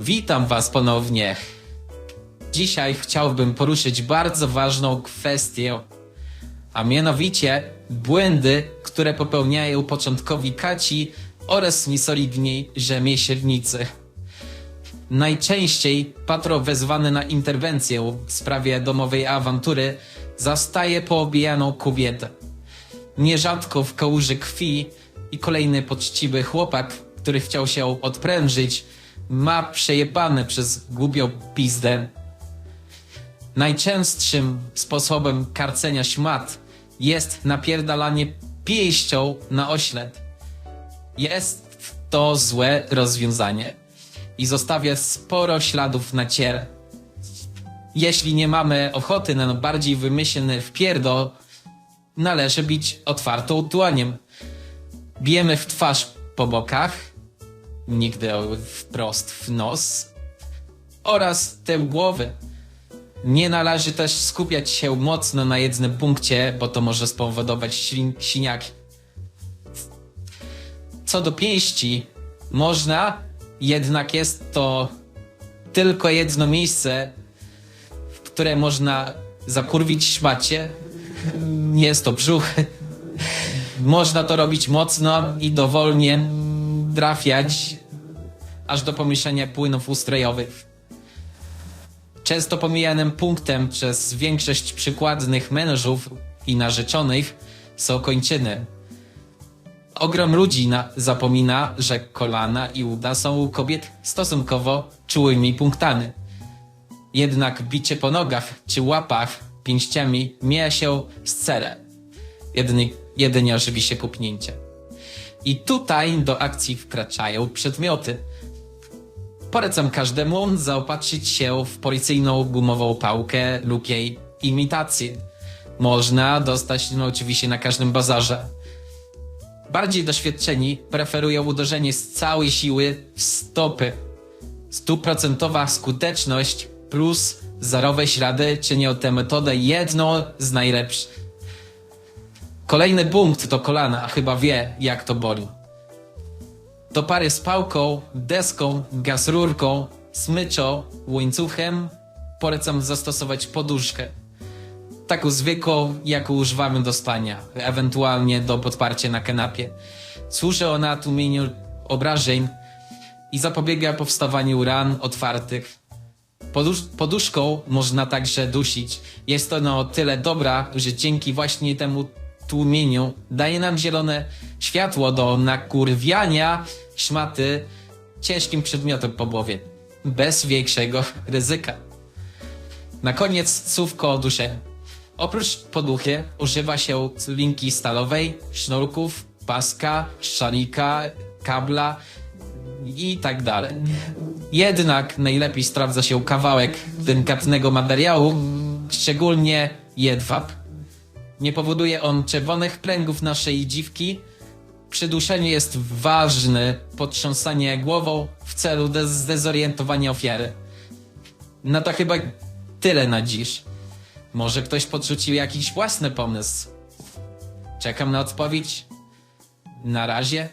Witam Was ponownie. Dzisiaj chciałbym poruszyć bardzo ważną kwestię, a mianowicie błędy, które popełniają początkowi kaci oraz niesolidni rzemieślnicy. Najczęściej patron wezwany na interwencję w sprawie domowej awantury zastaje poobijaną kobietę. Nierzadko w kałuży krwi i kolejny poczciwy chłopak, który chciał się odprężyć, ma przejebane przez głupią pizdę. Najczęstszym sposobem karcenia szmat jest napierdalanie pięścią na oślep. Jest to złe rozwiązanie i zostawia sporo śladów na ciele. Jeśli nie mamy ochoty na bardziej wymyślny wpierdol, należy bić otwartą dłoniem. Bijemy w twarz po bokach, nigdy wprost w nos oraz tył głowy. Nie należy też skupiać się mocno na jednym punkcie, bo to może spowodować siniaki. Co do pięści, można, jednak jest to tylko jedno miejsce, w które można zakurwić szmacie. Jest to brzuch. Można to robić mocno i dowolnie trafiać aż do pomieszania płynów ustrojowych. Często pomijanym punktem przez większość przykładnych mężów i narzeczonych są kończyny. Ogrom ludzi na, zapomina, że kolana i uda są u kobiet stosunkowo czułymi punktami. Jednak bicie po nogach czy łapach pięściami mija się z celem. Jedynie, jedynie oczywiście kupnięcie. I tutaj do akcji wkraczają przedmioty. Polecam każdemu zaopatrzyć się w policyjną gumową pałkę lub jej imitację. Można dostać no oczywiście na każdym bazarze. Bardziej doświadczeni preferują uderzenie z całej siły w stopy. Stuprocentowa skuteczność plus zerowe ślady czynią tę metodę jedną z najlepszych. Kolejny punkt to kolana, chyba wie jak to boli. Do pary z pałką, deską, gazrurką, smyczą, łańcuchem polecam zastosować poduszkę. Taką zwykłą, jaką używamy do spania, ewentualnie do podparcia na kanapie. Służy ona tłumieniu obrażeń i zapobiega powstawaniu ran otwartych. Podusz poduszką można także dusić. Jest ona o tyle dobra, że dzięki właśnie temu tłumieniu daje nam zielone światło do nakurwiania szmaty ciężkim przedmiotem po głowie. Bez większego ryzyka. Na koniec słówko o duszeniu. Oprócz poduchy używa się linki stalowej, sznurków, paska, szalika, kabla i tak dalej. Jednak najlepiej sprawdza się kawałek delikatnego materiału, szczególnie jedwab. Nie powoduje on czerwonych pręgów naszej dziwki. Przyduszenie jest ważne potrząsanie głową w celu dez- zdezorientowania ofiary. No to chyba tyle na dziś. Może ktoś podrzucił jakiś własny pomysł. Czekam na odpowiedź. Na razie.